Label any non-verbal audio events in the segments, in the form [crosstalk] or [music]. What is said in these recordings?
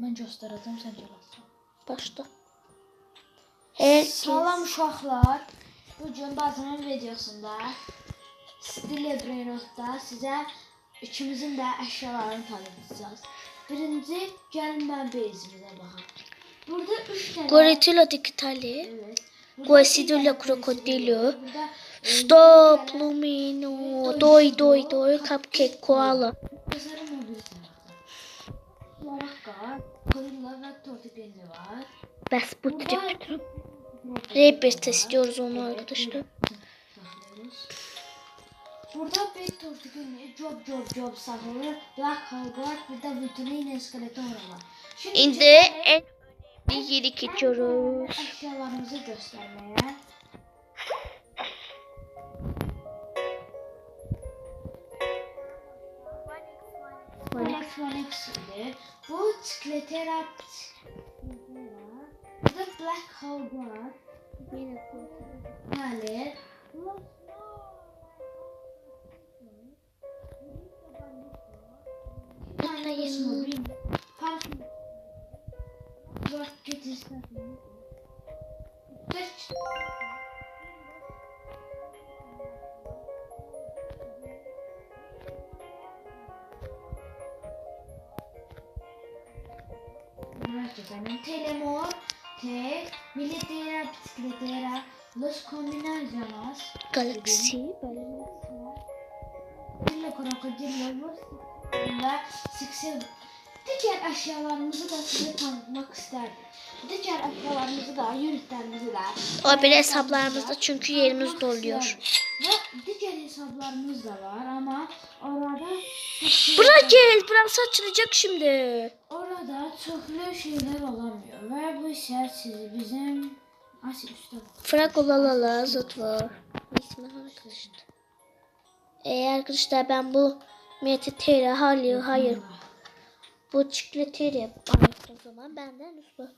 Mən göstərəcəm, sən görərsən. Başla. Salam uşaqlar. Bu gün bazının videosunda Stile Brainrot'da sizə ikimizin də əşyalarını tanıtacağız. Birinci, gəlin mən bezimizə baxaq. Burada 3 dənə Goretilo digitali. Evet. Burada e, Stop Lumino. Doy doy doy. Cupcake koala. Mobil tarafta. Maraka, Bəs bu trip. Rebirth istiyoruz onu arkadaşlar. Burada bir Tortigenli, Job Job Job saklıyor. Black var, bir de Vitrine Skeleton var. Şimdi en önemli yeri geçiyoruz. Eşyalarımızı göstermeye. İdi. Bu Skleterapt. Burada Black Hole var. Hali. Atlayın. Dört getirsin. Dört. Benim Telemor, T, Militera, Bisikletera, Los Combinaciones, Galaxy. Dille Krokodillo, ve Sixer. Diğer eşyalarımızı da size tanıtmak isterdim. Diğer eşyalarımızı da, unitlerimizi de. O bir hesaplarımızda çünkü yerimiz doluyor. Ve diğer hesaplarımız da var ama orada Bura gel. Burası açılacak şimdi. orada çoklu şeyler olamıyor ve bu ise sizi bizim Asi üstte bak. Fragolalala zıt var. İsmi arkadaşlar. Ee, arkadaşlar ben bu Metatera hayır hayır bu çikleteri anlattığım zaman benden uslu.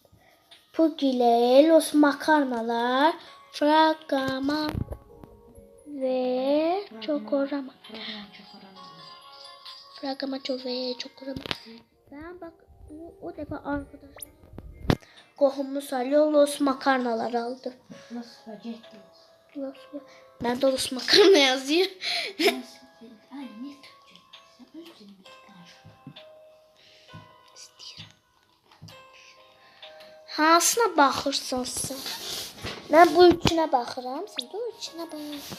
Pugile, Los Makarnalar, Fragama ve Çokorama. Fragama çok ve Çokorama. Ben bak o, o defa arkadaşlar. Kohumuz alıyor Los Makarnalar aldı. Spaghetti. Los, ben de Los Makarna yazıyor. Hansına baxırsan sən? Mən bu üçünə baxıram, sən də o üçünə bax.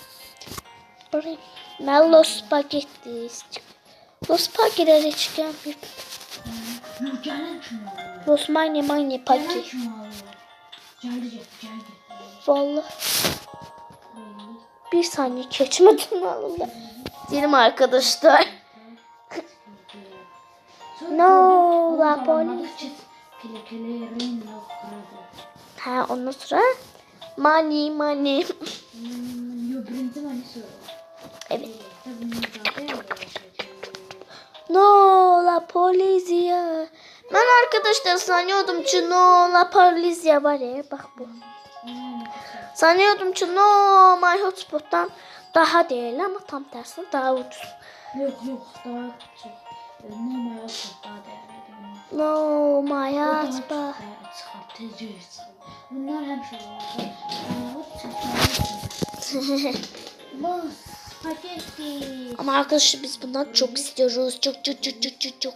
Buraya mən Los Spaghetti istiyorum. Los Spaghetti çıxan Los Mani Gelin Paki. Vallahi bir saniye keçmədən alırlar. Deyirəm arkadaşlar. [laughs] No, la polis. Hə, ondan sonra Mani Mani. Hmm. Evet. La polizia. Ben arkadaşlar sanıyordum ki no la polizia var ya bak bu. Sanıyordum ki no my hotspot'tan daha değil ama tam tersine daha ucuz. Yok yok daha çok. e, Normal çok daha değerli. No my hotspot. Bunlar hem şeyler. Los spagetti. ama arkadaşlar biz bundan çok istiyoruz. Çok çok çok çok çok.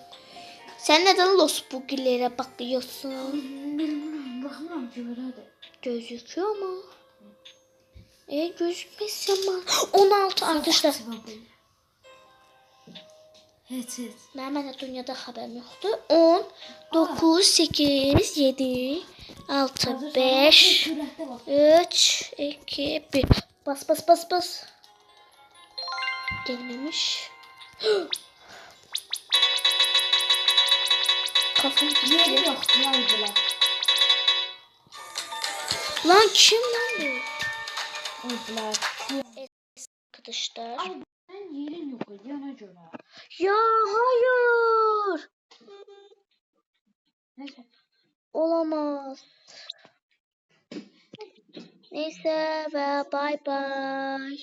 Sen neden Los Bugilere bakıyorsun? Bilmiyorum bakmam ki hadi. Gözüküyor mu? E gözükmez ama. 16 arkadaşlar. Evet evet. Mənə dünyada xəbərim yoxdur. 10, 9, 8, 7, 6, 5, Kürekte bak. 3, 2, 1. Bas bas bas bas. Gelmemiş. [gasps] Kafam Yeri gitti. yok. Yaydılar. Lan kim lan bu? Oldular. Arkadaşlar. Ay ben yerin yok göre. Ya hayır. Neyse. Olamaz. Neyse ve bay bay.